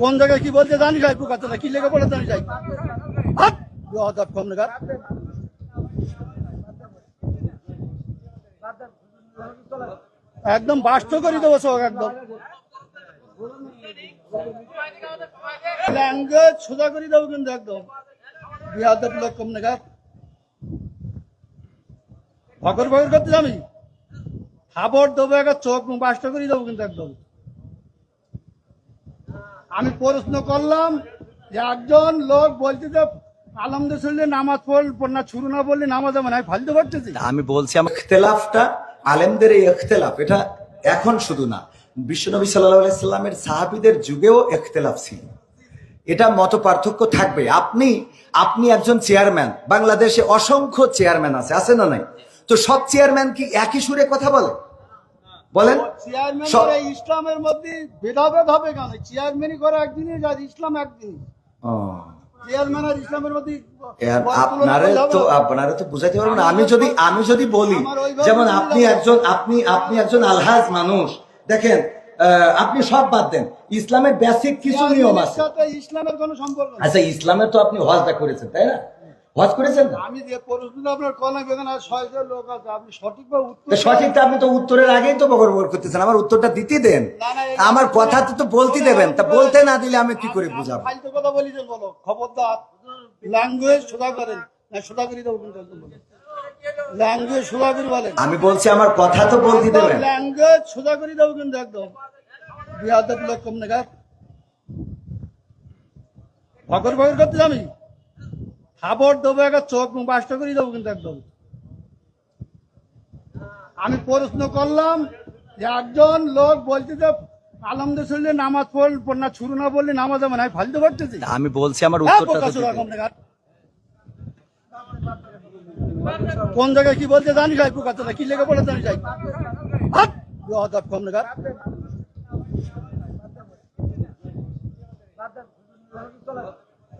কোন জায়গায় কি বলতে জানি যাই ওরা কি লেগে বলে জানি যাই! কম। একদম বাস্ত করে দেবো সব একদম। ল্যাঙ্গুয়েজ সোজা করে দেবো কিন্তু একদম। বিহাদব লোক কম দেখার ফকর ফকর করতে যাবি? দেবো একটা চোখ করে দেবো কিন্তু একদম। আমি প্রশ্ন করলাম যে একজন লোক বলছে যে, আলমদের শরীরে নামাজ পড় না ছুরু না বললে নামাজ না, আমি ফালতে পারতেছি আমি বলছি আমার আলেমদের এই ইখতলাফ, এটা এখন শুধু না, বিশ্বনবী সাল্লাহ সাল্লামের সাহাবিদের যুগেও ইখতলাফ ছিল। এটা মত পার্থক্য থাকবে। আপনি আপনি একজন চেয়ারম্যান, বাংলাদেশে অসংখ্য চেয়ারম্যান আছে আছে না নাই? তো সব চেয়ারম্যান কি একই সুরে কথা বলে? বলেন। চেয়ারম্যান ইসলামের মধ্যে ভেদাভেদ হবে কেন? চেয়ারম্যানই করে একদিনই আর ইসলাম একদিন ও, চেয়ারম্যান আর ইসলামের মধ্যে আপনারে তো আপনারা তো বুঝাইতে পারবেন আমি যদি আমি যদি বলি যেমন আপনি। একজন আপনি আপনি একজন আলহাজ মানুষ। দেখেন আহ, আপনি সব বাদ দেন। ইসলামের বেসিক কিছু নিয়ম আছে। ইসলামের কোনো সম্পর্ক আচ্ছা ইসলামের তো আপনি হজটা করেছেন তাই না? হজ করেছেন না? আমি যে প্রশ্নটা আপনার কলাম এখানে ছয়জন লোক আছে আপনি সঠিকভাবে উত্তর তো সঠিকটা আপনি তো উত্তরের আগেই তো বকর বকর করতেছেন আমার উত্তরটা দিতে দেন। আমার কথা তো বলতে দেবেন তা বলতে না দিলে আমি কি করে বুঝাবো? ফালতু কথা বলিছেন বলো খবরদার। ল্যাঙ্গুয়েজ সোজা করেন না সোজা করে দেবো একদম ল্যাঙ্গুয়েজ সোজা করে বলেন। আমি বলছি আমার কথা তো বলতে দেবেন। ল্যাঙ্গুয়েজ সোজা করে দেবো কিন্তু একদম বিহাদব লোক কম করতে যাবি? খাবার দেবো একটা চোখ মুখ বাস্ত করে দেবো কিন্তু একদম আমি প্রশ্ন করলাম যে একজন লোক বলছে যে আলমদের শরীরে নামাজ পড় না ছুরু না বললে নামাজ হবে না আমি পারতেছি আমি বলছি আমার হ্যাঁ, উত্তরটা। কোন জায়গায় কি বলতে জানি যাই ওরা কি লেগে বলে জানি যাই! কম দেখার।